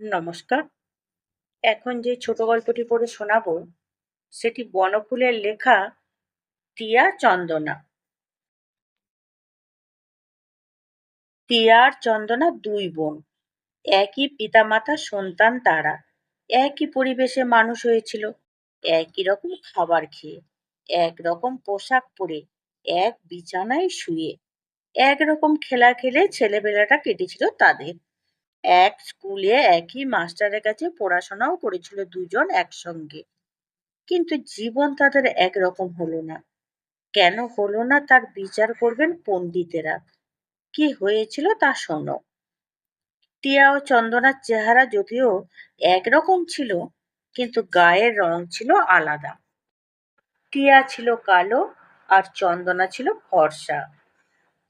নমস্কার। এখন যে ছোট গল্পটি পড়ে শোনাবো, সেটি বনফুলের লেখা টিয়া চন্দনা। টিয়া আর চন্দনা দুই বোন, একই পিতামাতা, সন্তান তারা। একই পরিবেশে মানুষ হয়েছিল, একই রকম খাবার খেয়ে, এক রকম পোশাক পরে, এক বিছানায় শুয়ে একরকম খেলা খেলে ছেলেবেলাটা কেটেছিল তাদের। এক স্কুলে একই মাস্টারের কাছে পড়াশোনাও করেছিল দুজন একসঙ্গে। কিন্তু জীবন তাদের একরকম হলো না। কেন হলো না তার বিচার করবেন পণ্ডিতেরা। কি হয়েছিল তা শোনো। টিয়া ও চন্দনার চেহারা যদিও একরকম ছিল, কিন্তু গায়ের রং ছিল আলাদা। টিয়া ছিল কালো আর চন্দনা ছিল ফর্সা।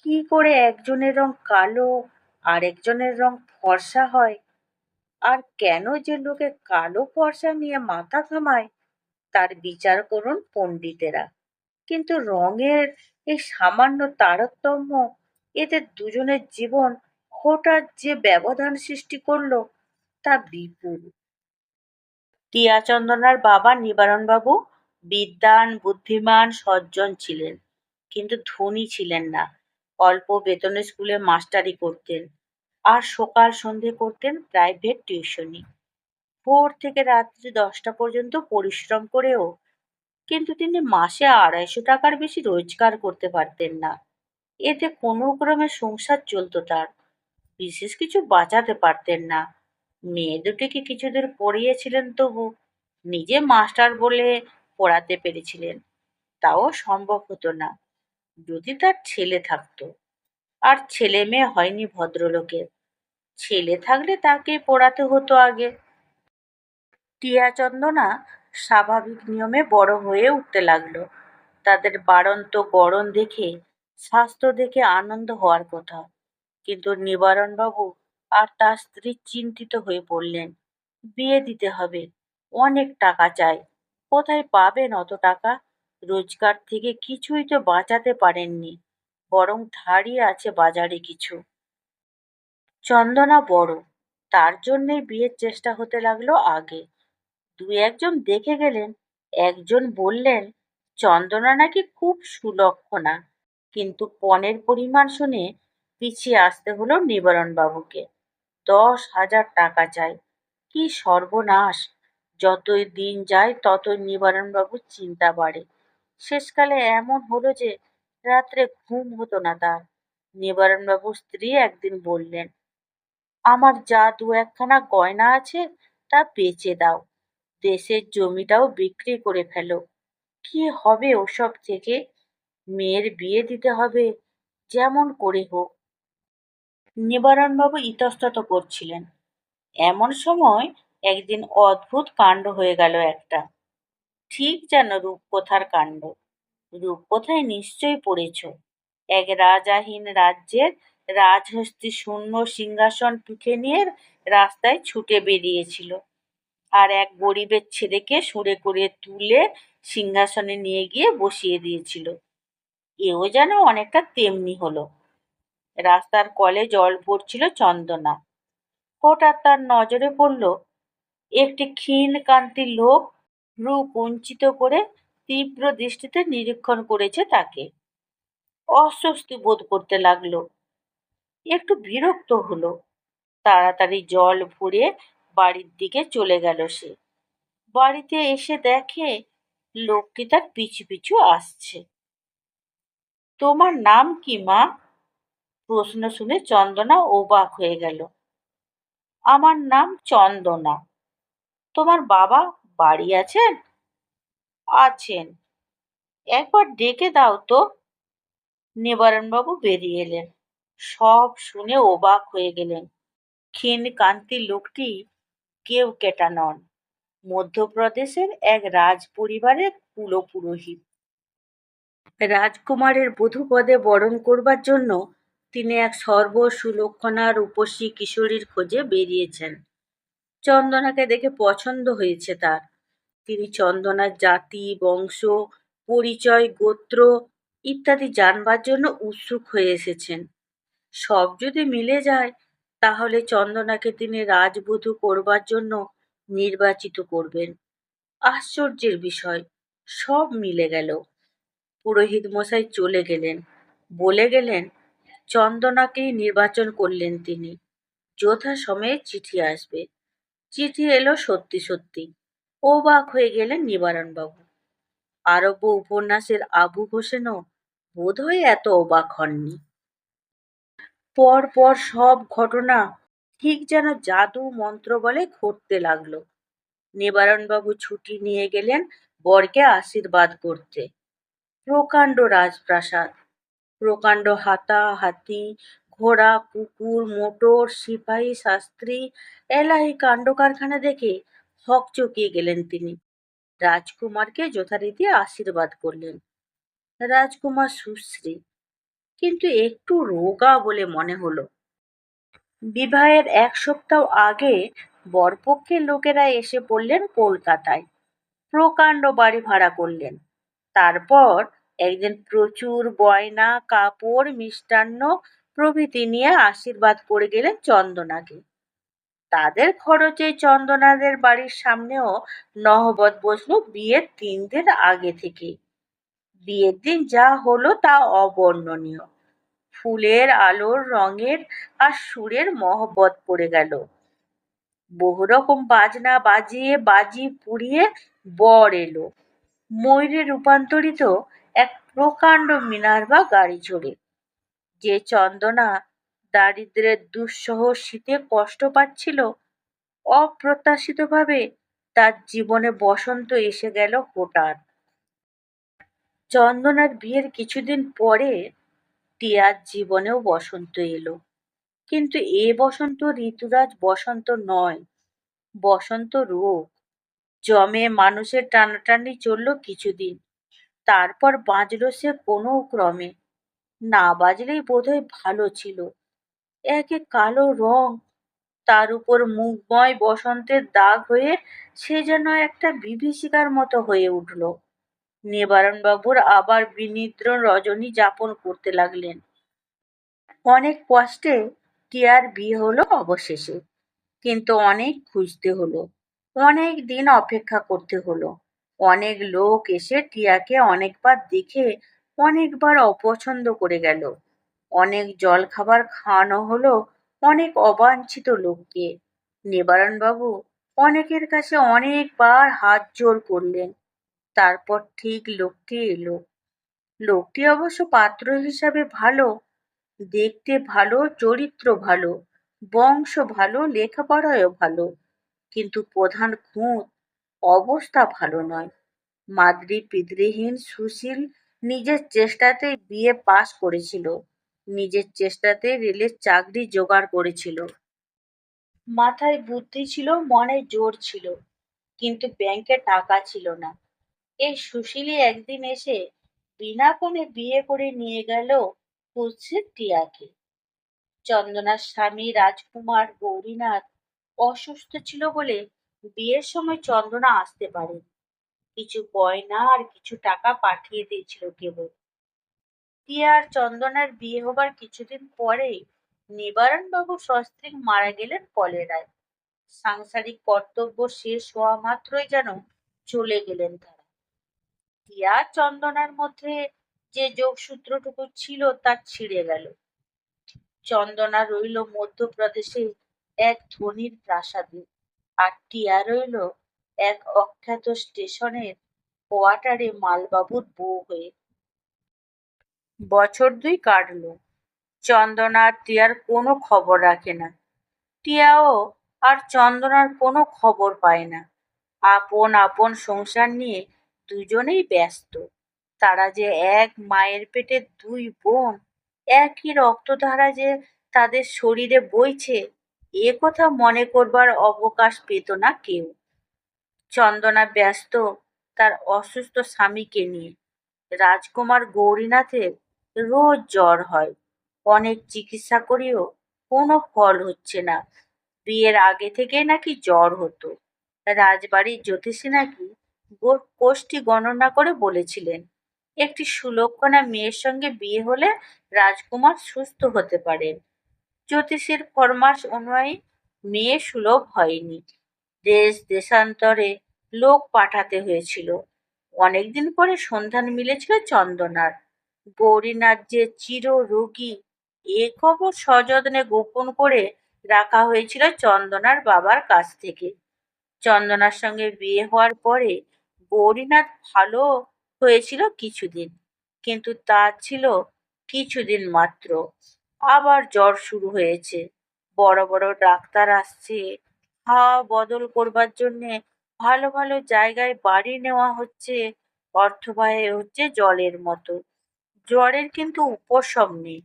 কি করে একজনের রং কালো আরেকজনের রং ফর্সা হয়। আর কেন যে লোকে কালো ফর্সা নিয়ে মাথা ঘামায়, তার বিচার করুন পণ্ডিতেরা। কিন্তু রঙের এই সামান্য তারতম্য, এতে দুজনের জীবন হঠাৎ যে ব্যবধান সৃষ্টি করল, তা বিপুল। টিয়া চন্দনার বাবা নিবারণবাবু বিদ্বান, বুদ্ধিমান, সজ্জন ছিলেন, কিন্তু ধনী ছিলেন না। অল্প বেতনে স্কুলে মাস্টারি করতেন। আর সকাল সন্ধে করতেন প্রাইভেট টিউশনি ভোর থেকে রাত্রি দশটা পর্যন্ত পরিশ্রম করেও কিন্তু তিনি মাসে আড়াইশো টাকার বেশি রোজগার করতে পারতেন না। এতে কোনো ক্রমে সংসার চলতো তার। বিশেষ কিছু বাঁচাতে পারতেন না। মেয়ে দুটিকে কিছুদিন পড়িয়েছিলেন তবু নিজে মাস্টার বলে পড়াতে পেরেছিলেন। তাও সম্ভব হতো না। যদি তার ছেলে থাকতো। আর ছেলে মেয়ে হয়নি ভদ্রলোকের। ছেলে থাকলে তাকে পড়াতে হতো আগে। টিয়া চন্দনা স্বাভাবিক নিয়মে বড় হয়ে উঠতে লাগল। তাদের বাড়ন্ত গড়ন দেখে, স্বাস্থ্য দেখে আনন্দ হওয়ার কথা। কিন্তু নিবারণবাবু আর তার স্ত্রী চিন্তিত হয়ে পড়লেন বিয়ে দিতে হবে, অনেক টাকা চাই। কোথায় পাবেন অত টাকা? রোজগার থেকে কিছুই তো বাঁচাতে পারেননি। বরং ধারই আছে বাজারে কিছু। চন্দনা বড়। তার জন্যেই বিয়ের চেষ্টা হতে লাগল আগে। দু একজন দেখে গেলেন, একজন বললেন, চন্দনা নাকি খুব সুলক্ষণা। কিন্তু পণের পরিমাণ শুনে পিছিয়ে আসতে হলো নিবারণবাবুকে। দশ হাজার টাকা চাই। কি সর্বনাশ! যতই দিন যায়, ততই নিবারণবাবুর চিন্তা বাড়ে। শেষকালে এমন হলো যে, রাত্রে ঘুম হতো না তার। নিবারণবাবুর স্ত্রী একদিন বললেন আমার যা দু একখানা গয়না আছে, তা বেচে দাও। দেশের জমিটাও বিক্রি করে ফেলো। কি হবে ওসব থেকে? মেয়ের বিয়ে দিতে হবে। যেমন করে হোক। নিবারণবাবু ইতস্তত করছিলেন। এমন সময় একদিন অদ্ভুত কাণ্ড হয়ে গেল একটা। ঠিক যেন রূপকথার কাণ্ড। রূপকথায় নিশ্চয়ই পড়েছ। এক রাজাহীন রাজ্যের রাজহস্তি শূন্য সিংহাসন পিঠে নিয়ে রাস্তায় ছুটে বেরিয়েছিল। আর এক গরিবের ছেলেকে সুরে করে তুলে সিংহাসনে নিয়ে গিয়ে বসিয়ে দিয়েছিল। এও যেন অনেকটা তেমনি হলো। রাস্তার কলে জল পড়ছিল চন্দনা। হঠাৎ তার নজরে পড়ল, একটি ক্ষীণ কান্তির লোক রূপ কুঞ্চিত করে তীব্র দৃষ্টিতে নিরীক্ষণ করেছে তাকে। অস্বস্তি বোধ করতে লাগল। একটু বিরক্ত হলো। তাড়াতাড়ি জল ভরে বাড়ির দিকে চলে গেল সে। বাড়িতে এসে দেখে লোকটি তার পিছু পিছু আসছে। তোমার নাম কি, মা? প্রশ্ন শুনে চন্দনা ওবাক হয়ে গেল। আমার নাম চন্দনা। তোমার বাবা বাড়ি আছেন? আছেন। একবার ডেকে দাও তো। নিবারণবাবু বেরিয়ে এলেন। সব শুনে অবাক হয়ে গেলেন। ক্ষীণ কান্তি লোকটি কেউ কেটা নন। মধ্যপ্রদেশের এক রাজ পরিবারের কুলপুরোহিত। রাজকুমারের বধূপদে বরণ করবার জন্য তিনি এক সর্ব সুলক্ষণা রূপসী কিশোরীর খোঁজে বেরিয়েছেন। চন্দনাকে দেখে পছন্দ হয়েছে তার। তিনি চন্দনার জাতি, বংশ, পরিচয়, গোত্র ইত্যাদি জানবার জন্য উৎসুক হয়ে এসেছেন। সব যদি মিলে যায়, তাহলে চন্দনাকে তিনি রাজবধূ করবার জন্য নির্বাচিত করবেন। আশ্চর্যের বিষয়, সব মিলে গেল। পুরোহিত মশাই চলে গেলেন। বলে গেলেন, চন্দনাকেই নির্বাচন করলেন তিনি। যথা সময়ে চিঠি আসবে। চিঠি এলো সত্যি সত্যি। অবাক হয়ে গেলেন নিবারণবাবু। আরব্য উপন্যাসের আবু হোসেনও বোধহয় এত অবাক হননি। পর পর সব ঘটনা ঠিক যেন জাদু মন্ত্র বলে ঘটতে লাগল। নিবারণবাবু ছুটি নিয়ে গেলেন বরকে আশীর্বাদ করতে। প্রকাণ্ড রাজপ্রাসাদ, প্রকাণ্ড হাতা, হাতি, ঘোড়া, কুকুর, মোটর, সিপাহী, শাস্ত্রী, এলাহি কাণ্ড কারখানা দেখে হকচকিয়ে গেলেন তিনি। রাজকুমারকে যথারীতি আশীর্বাদ করলেন। রাজকুমার সুশ্রী কিন্তু একটু রোগা বলে মনে হলো। বিবাহের এক সপ্তাহ আগে বরপক্ষের লোকেরা এসে পড়লেন কলকাতায়। প্রকাণ্ড বাড়ি ভাড়া করলেন। তারপর একদিন প্রচুর গয়না, কাপড়, মিষ্টান্ন প্রভৃতি নিয়ে আশীর্বাদ করে গেলেন চন্দনাকে। তাদের খরচে চন্দনাদের বাড়ির সামনেও নহবত বসল বিয়ের তিন দিন আগে থেকে। বিয়ের দিন যা হলো তা অবর্ণনীয়। ফুলের আলোর রঙের আর সুরের মহব্বত পড়ে গেল। বহু রকম বাজনা বাজিয়ে, বাজি পুড়িয়ে বর এলো। ময়ূরে রূপান্তরিত এক প্রকাণ্ড মিনার বা গাড়ি চড়ে। যে চন্দনা দারিদ্রের দুঃসহ শীতে কষ্ট পাচ্ছিল, অপ্রত্যাশিতভাবে তার জীবনে বসন্ত এসে গেল হঠাৎ চন্দনার বিয়ের কিছুদিন পরে টিয়ার জীবনেও বসন্ত এলো। কিন্তু এ বসন্ত ঋতুরাজ বসন্ত নয়, বসন্ত রোগ। জমে মানুষের টানাটানি চলল কিছুদিন, তারপর বাঁচল সে কোনো ক্রমে। না বাজলেই বোধহয় ভালো ছিল। একে কালো রং, তার উপর মুখময় বসন্তের দাগ হয়ে সে যেন একটা বিভীষিকার মতো হয়ে উঠল। নিবারণবাবুর আবার বিনিদ্র রজনী যাপন করতে লাগলেন। অনেক কষ্টে টিয়ার বিয়ে হলো অবশেষে? কিন্তু অনেক খুঁজতে হলো, অনেক দিন অপেক্ষা করতে হলো। অনেক লোক এসে টিয়াকে অনেকবার দেখে অনেকবার অপছন্দ করে গেল। অনেক জল খাবার খাওয়ানো হলো অনেক অবাঞ্ছিত লোককে। নিবারণবাবু অনেকের কাছে অনেকবার হাত জোর করলেন। তারপর ঠিক লোকটি এলো। লোকটি অবশ্য পাত্র হিসাবে ভালো, দেখতে ভালো, চরিত্র ভালো, বংশ ভালো, লেখাপড়ায়ও ভালো, কিন্তু প্রধান খুঁত, অবস্থা ভালো নয়। মাদ্রি পিতৃহীন সুশীল নিজের চেষ্টাতেই বিয়ে পাশ করেছিল, নিজের চেষ্টাতে রেলের চাকরি জোগাড় করেছিল। মাথায় বুদ্ধি ছিল, মনে জোর ছিল, কিন্তু ব্যাংকে টাকা ছিল না। এই সুশীলই একদিন এসে বিনা কোণে বিয়ে করে নিয়ে গেল কুৎসিত টিয়াকে। চন্দনার স্বামী রাজকুমার গৌরীনাথ অসুস্থ ছিল বলে বিয়ের সময় চন্দনা আসতে পারে কিছু গয়না আর কিছু টাকা পাঠিয়ে দিয়েছিল কেবল। টিয়া আর চন্দনার বিয়ে হবার কিছুদিন পরেই নিবারণবাবু সস্ত্রীক মারা গেলেন কলেরায়। সাংসারিক কর্তব্য শেষ হওয়া মাত্রই যেন চলে গেলেন তারা। টিয়া চন্দনার মধ্যে যে যোগসূত্রটুকু ছিল তা ছিঁড়ে গেল। চন্দনা রইল মধ্যপ্রদেশে এক ধনির প্রাসাদে। আর টিয়া রইল এক অখ্যাত স্টেশনের কোয়ার্টারে মালবাবুর বউ হয়ে। বছর দুই কাটলো। চন্দনা আর টিয়ার কোনো খবর রাখে না। টিয়াও আর চন্দনার কোনো খবর পায় না। আপন আপন সংসার নিয়ে দুজনেই ব্যস্ত। তারা যে এক মায়ের পেটে দুই বোন, একই রক্তধারা যে তাদের শরীরে বইছে, এ কথা মনে করবার অবকাশ পেত না কেউ। চন্দনা ব্যস্ত তার অসুস্থ স্বামীকে নিয়ে। রাজকুমার গৌরীনাথের রোজ জ্বর হয়। অনেক চিকিৎসা করেও কোনো ফল হচ্ছে না। বিয়ের আগে থেকে নাকি জ্বর হতো। রাজবাড়ির জ্যোতিষী নাকি কোষ্ঠী গণনা করে বলেছিলেন, একটি সুলক্ষণা মেয়ের সঙ্গে বিয়ে হলে রাজকুমার সুস্থ হতে পারেন। জ্যোতিষীর ফরমাস অনুযায়ী মেয়ে সুলভ হয়নি। দেশ দেশান্তরে লোক পাঠাতে হয়েছিল। অনেকদিন পরে সন্ধান মিলেছিল চন্দনার। গৌরীনাথ যে চির রোগী, এ খবর সযত্নে গোপন করে রাখা হয়েছিল চন্দনার বাবার কাছ থেকে। চন্দনার সঙ্গে বিয়ে হওয়ার পরে গৌরীনাথ ভালো হয়েছিল কিছুদিন, কিন্তু তা ছিল কিছুদিন মাত্র। আবার জ্বর শুরু হয়েছে। বড় বড় ডাক্তার আসছে। হাওয়া বদল করবার জন্যে ভালো ভালো জায়গায় বাড়ি নেওয়া হচ্ছে। অর্থব্যয় হচ্ছে জলের মতো। জ্বরের কিন্তু উপশম নেই।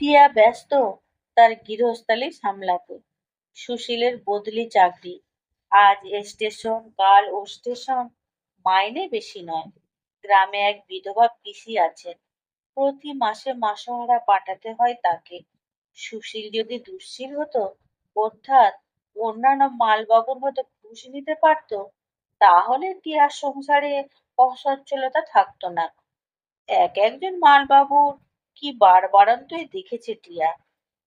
টিয়া ব্যস্ত, তার গৃহস্থালী সামলাতে। সুশীলের বদলি চাকরি। আজ স্টেশন, কাল ও স্টেশন মাইনে বেশি নয়। গ্রামে এক বিধবা পিসি আছেন। প্রতি মাসে মাসোহারা পাঠাতে হয় তাকে। সুশীল যদি দুশ্চিল হতো, অর্থাৎ অন্যান্য মালবাবুর মতো ঘুষ নিতে পারত, তাহলে টিয়ার সংসারে অসচ্ছলতা থাকতো না। এক একজন মালবাবুর কি বাড়বাড়ন্তই দেখেছে টিয়া?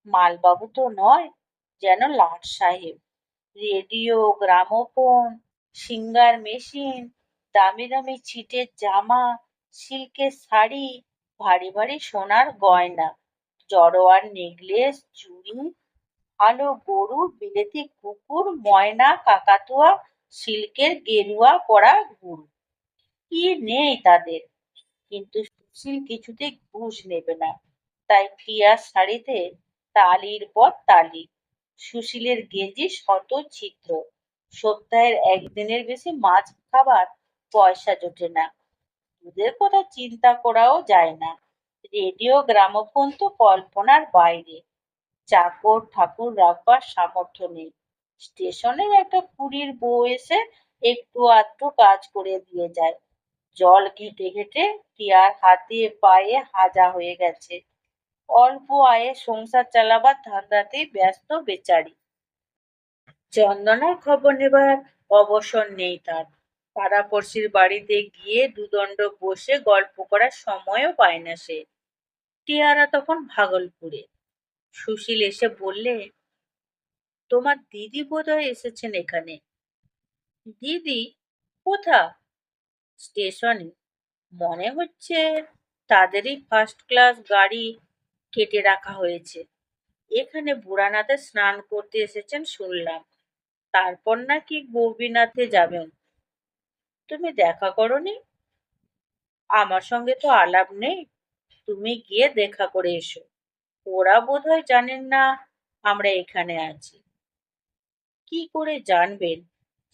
মালবাবু তো নয়, যেন লাট সাহেব। রেডিও, গ্রামোফোন, সিঙ্গার মেশিন, দামি দামি ছিটের জামা, সিল্কের শাড়ি, ভারী ভারী সোনার গয়না, জড়োয়ার নেকলেস, চুড়ি ভালো গরু, বিলেতি কুকুর, ময়না, কাকাতুয়া, সিল্কের গেরুয়া পরা গুড়। কি নেই তাদের? কিন্তু সুশীল কিছুতেই ঘুষ নেবে না। তাই টিয়ার শাড়িতে তালির পর তালি। সুশীলের গেঞ্জি শত ছিদ্র। সপ্তাহের একদিনের বেশি মাছ খাবার পয়সা জোটে না। দুধের কথা চিন্তা করাও যায় না। রেডিও, গ্রামোফোন তো কল্পনার বাইরে। চাকর ঠাকুর রাখবার সামর্থ্য নেই। স্টেশনের একটা কুড়ির বউ এসে একটু আধটু কাজ করে দিয়ে যায়। জল ঘেটে ঘেটে টিয়ার হাতে পায়ে হাজা হয়ে গেছে। অল্প আয়ে সংসার চালাবার ধান্দাতেই ব্যস্ত বেচারি। চন্দনার খবর নেবার অবসর নেই তার। পাড়াপড়শির বাড়িতে গিয়ে দুদণ্ড বসে গল্প করার সময়ও পায় না সে। টিয়ারা তখন ভাগলপুরে। সুশীল এসে বললে, তোমার দিদি বোধহয় এসেছেন এখানে। দিদি কোথা স্টেশনে। মনে হচ্ছে তাদেরই ফার্স্ট ক্লাস গাড়ি কেটে রাখা হয়েছে। এখানে বুড়ানাথে স্নান করতে এসেছেন শুনলাম। তারপর নাকি গোপীনাথে যাবেন। তুমি দেখা করনি? আমার সঙ্গে তো আলাপ নেই। তুমি গিয়ে দেখা করে এসো। ওরা বোধহয় জানেন না আমরা এখানে আছি। কি করে জানবেন?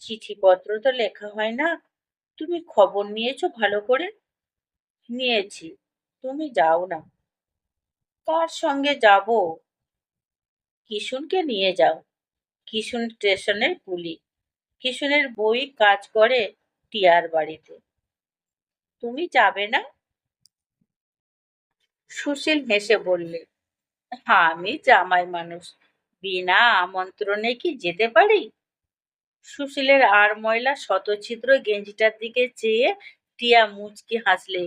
চিঠিপত্র তো লেখা হয় না। তুমি খবর নিয়েছো ভালো করে? নিয়েছি। তুমি যাও না। কার সঙ্গে যাব? কিশুনকে নিয়ে যাও। কিশুন স্টেশনের কুলি। কিশুনের বই কাজ করে টিয়ার বাড়িতে। তুমি যাবে না? সুশীল হেসে বললে হ্যাঁ আমি জামাই মানুষ। বিনা আমন্ত্রণে কি যেতে পারি? সুশীলের আর ময়লা শতছিদ্র গেঞ্জিটার দিকে চেয়ে টিয়া মুচকি হাসলে,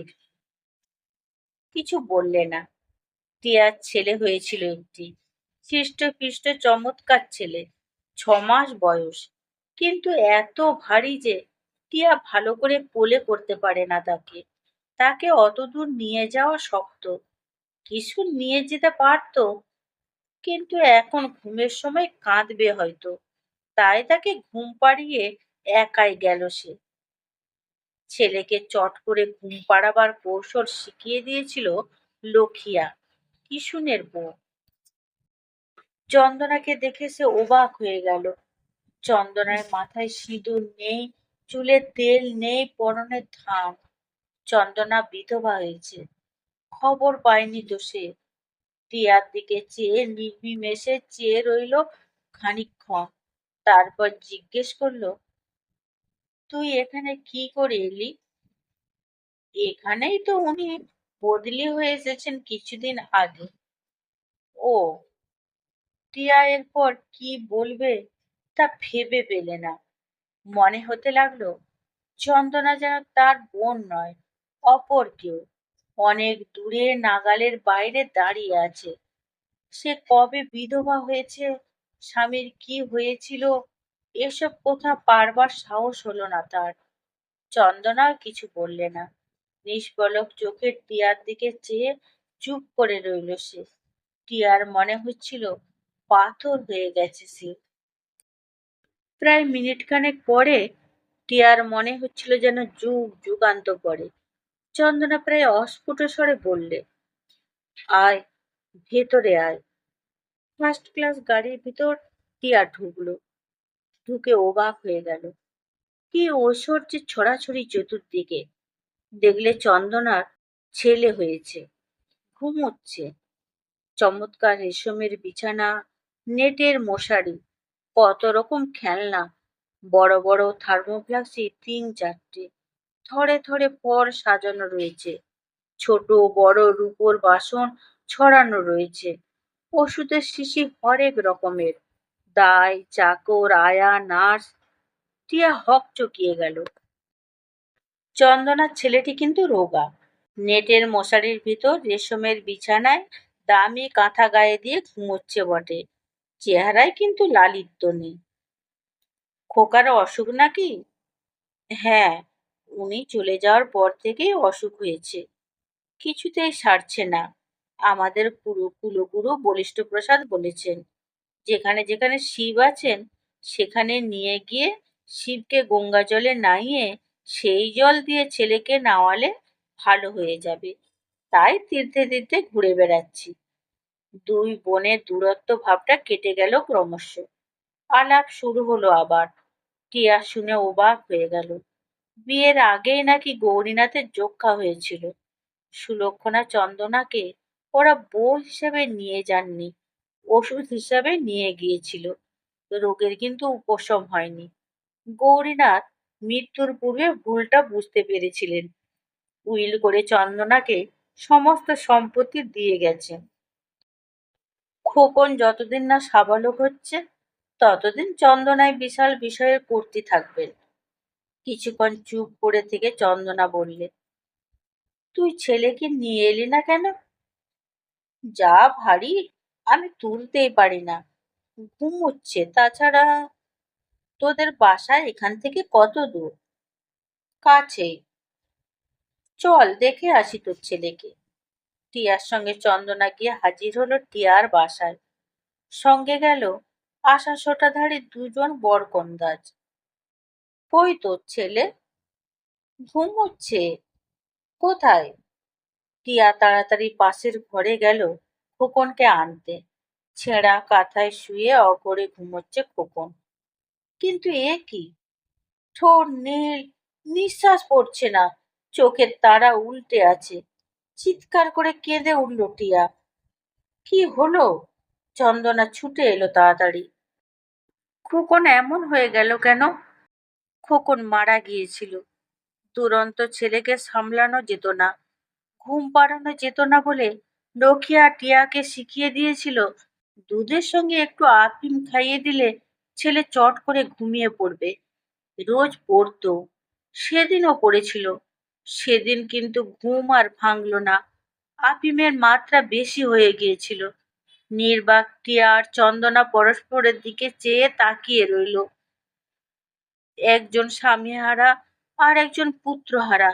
কিছু বললে না। টিয়ার ছেলে হয়েছিল একটি। হৃষ্টপিষ্ট চমৎকার ছেলে ছ মাস বয়স। কিন্তু এত ভারী যে টিয়া ভালো করে কোলে করতে পারে না তাকে। তাকে অতদূর নিয়ে যাওয়া শক্ত। কিছু নিয়ে যেতে পারত, কিন্তু এখন ঘুমের সময় কাঁদবে হয়তো। তাই তাকে ঘুম পাড়িয়ে একাই গেল সে। ছেলেকে চট করে ঘুম পাড়াবার কৌশল শিখিয়ে দিয়েছিল লক্ষিয়া। কিশুনের বউ চন্দনাকে দেখে সে অবাক হয়ে গেল। চন্দনার মাথায় সিঁদুর নেই, চুলে তেল নেই, পরনে থাম। চন্দনা বিধবা হয়েছে। খবর পায়নি সে। টিয়ার দিকে চেয়ে নির্বিমেষে চেয়ে রইল খানিকক্ষণ। তারপর জিজ্ঞেস করল, তুই এখানে কি করে এলি? এখানেই তো উনি বদলি হয়ে এসেছেন কিছুদিন আগে। ও, টিয়া এরপর কি বলবে তা ভেবে পেলে না। মনে হতে লাগল, চন্দনা যেন তার বোন নয়, অপর কেউ। অনেক দূরে নাগালের বাইরে দাঁড়িয়ে আছে। সে কবে বিধবা হয়েছে, স্বামীর কি হয়েছিল, এসব কথা পারবার সাহস হলো না তার। চন্দনা কিছু বললে না। নিষ্পলক চোখের টিয়ার দিকে চেয়ে চুপ করে রইল সে। টিয়ার মনে হচ্ছিল পাথর হয়ে গেছে সে। প্রায় মিনিট খানেক পরে টিয়ার মনে হচ্ছিল যেন যুগ যুগান্ত পরে চন্দনা প্রায় অস্ফুট স্বরে বললে, আয়, ভেতরে আয়। ফার্স্ট ক্লাস গাড়ির ভিতর টিয়া ঢুকলো। ঢুকে অবাক হয়ে গেল। কি ঐশ্বর্যে ছড়াছড়ি চতুর্দিকে। দেখলে চন্দনার ছেলে হয়েছে। ঘুমোচ্ছে। চমৎকার রেশমের বিছানা, নেটের মশারি, কত রকম খেলনা, বড় বড় থার্মোফ্লাক্সে তিন চারটে, থরে থরে পর সাজানো রয়েছে। ছোট বড় রূপোর বাসন ছড়ানো রয়েছে। ওষুধের শিশি হরেক রকমের। দায়, চাকর, আয়া, নার্স, টিয়া হক চকিয়ে গেল। চন্দনার ছেলেটি কিন্তু রোগা। নেটের মশারির ভিতর রেশমের বিছানায় দামি কাঁথা গায়ে দিয়ে ঘুমোচ্ছে বটে। চেহারায় কিন্তু লালিত্য নেই। খোকার অসুখ নাকি? হ্যাঁ উনি চলে যাওয়ার পর থেকেই অসুখ হয়েছে। কিছুতেই সারছে না। আমাদের পুরো কুলগুরু বলিষ্ঠ প্রসাদ বলেছেন, যেখানে যেখানে শিব আছেন, সেখানে নিয়ে গিয়ে শিবকে গঙ্গা জলে নাইয়ে সেই জল দিয়ে ছেলেকে নাওয়ালে ভালো হয়ে যাবে। তাই তীর্থে তীর্থে ঘুরে বেড়াচ্ছি। দুই বোনের দূরত্ব ভাবটা কেটে গেল ক্রমশ। আলাপ শুরু হলো আবার। টিয়া শুনে অবাক হয়ে গেল। বিয়ের আগেই নাকি গৌরীনাথের যক্ষা হয়েছিল। সুলক্ষণা চন্দনাকে ওরা বউ হিসেবে নিয়ে যাননি, ওষুধ হিসাবে নিয়ে গিয়েছিল। রোগের কিন্তু উপশম হয়নি। গৌরীনাথ মৃত্যুর পূর্বে ভুলটা বুঝতে পেরেছিলেন। উইল করে চন্দনাকে সমস্ত সম্পত্তি দিয়ে গেছেন খোকন যতদিন না সাবালক হচ্ছে, ততদিন চন্দনায় বিশাল বিষয়ে পড়তে থাকবেন। কিছুক্ষণ চুপ করে থেকে চন্দনা বললে, তুই ছেলেকে নিয়ে এলি না কেন? যা ভারী, আমি তুলতেই পারি না। ঘুমোচ্ছে, তাছাড়া তোদের বাসা এখান থেকে কত দূর? কাছেই চল, দেখে আসি তোর ছেলেকে। টিয়ার সঙ্গে চন্দনা গিয়ে হাজির হলো টিয়ার বাসায়। সঙ্গে গেল আশা সোটাধারী দুজন বরকন্দাজ। কই তোর ছেলে? ঘুমোচ্ছে কোথায়? টিয়া তাড়াতাড়ি পাশের ঘরে গেল খোকনকে আনতে। ছেঁড়া কাঁথায় শুয়ে অগরে ঘুমোচ্ছে খোকন। কিন্তু এ কি? ঠোঁট নীল নিঃশ্বাস পড়ছে না, চোখের তারা উল্টে আছে। চিৎকার করে কেঁদে উঠল টিয়া। কি হলো? চন্দনা ছুটে এলো তাড়াতাড়ি। খোকন এমন হয়ে গেল কেন? খোকন মারা গিয়েছিল। দুরন্ত ছেলেকে সামলানো যেত না, ঘুম পাড়ানো যেত না বলে লক্ষিয়া টিয়াকে শিখিয়ে দিয়েছিল, দুধের সঙ্গে একটু আফিম খাইয়ে দিলে ছেলে চট করে ঘুমিয়ে পড়বে। রোজ পড়তো, সেদিনও পড়েছিল। সেদিন কিন্তু ঘুম আর ভাঙল না। আফিমের মাত্রা বেশি হয়ে গিয়েছিল। নির্বাক টিয়া আর চন্দনা পরস্পরের দিকে চেয়ে তাকিয়ে রইল। একজন স্বামীহারা আর একজন পুত্রহারা।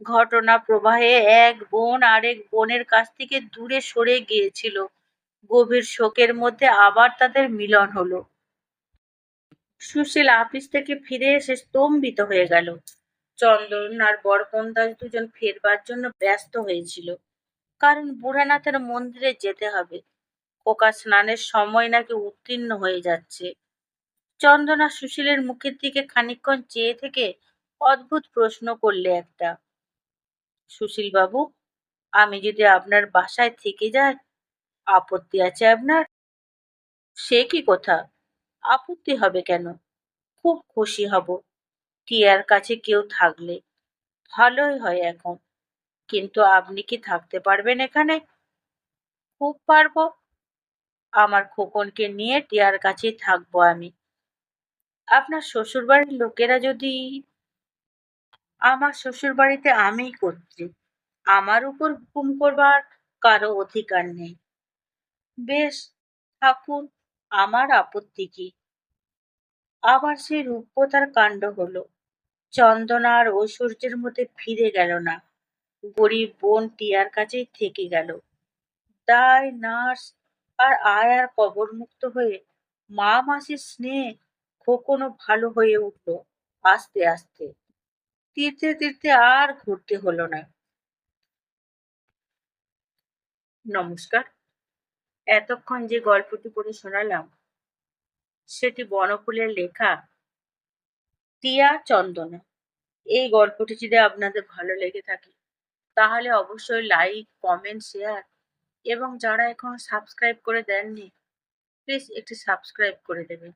ঘটনা প্রবাহে এক বোন আরেক বোনের কাছ থেকে দূরে সরে গিয়েছিল। গভীর শোকের মধ্যে আবার তাদের মিলন হলো। সুশীল আপিস থেকে ফিরে এসে স্তম্ভিত হয়ে গেল। চন্দন আর বরকন্দাজ দুজন ফেরবার জন্য ব্যস্ত হয়েছিল। কারণ বুড়ানাথের মন্দিরে যেতে হবে। কোকা স্নানের সময় নাকি উত্তীর্ণ হয়ে যাচ্ছে। চন্দনা সুশীলের মুখের দিকে খানিকক্ষণ চেয়ে থেকে অদ্ভুত প্রশ্ন করলে একটা। সুশীল বাবু আমি যদি আপনার বাসায় থেকে যাই, আপত্তি আছে আপনার? সে কি কথা? আপত্তি হবে কেন? খুব খুশি হব। টিয়ার কাছে কেউ থাকলে ভালোই হয় এখন। কিন্তু আপনি কি থাকতে পারবেন এখানে? খুব পারব। আমার খোকনকে নিয়ে টিয়ার কাছেই থাকব আমি। আপনার শ্বশুরবাড়ির লোকেরা যদি আমার শ্বশুরবাড়িতে আমিই কর্ত্রী আমার উপর হুকুম করবার কারও অধিকার নেই। বেশ, থাকুন। আমার আপত্তি কি? আবার সেই রূপকথার কাণ্ড হলো। চন্দনা আর ঐশ্বর্যের মধ্যে ফিরে গেল না। গরিব বোন টিয়ার কাছেই থেকে গেল। দায় নার্স আর আয়ার কবরমুক্ত হয়ে মা মাসির স্নেহে খোকনও ভালো হয়ে উঠল আস্তে আস্তে। তীর্থে তীর্থে আর ঘুরতে হলো না। নমস্কার। এতক্ষণ যে গল্পটি পড়ে শোনালাম, সেটি বনফুলের লেখা টিয়া চন্দনা। এই গল্পটি যদি আপনাদের ভালো লেগে থাকে, তাহলে অবশ্যই লাইক কমেন্ট শেয়ার এবং যারা এখনও সাবস্ক্রাইব করে দেননি প্লিজ একটি সাবস্ক্রাইব করে দেবেন।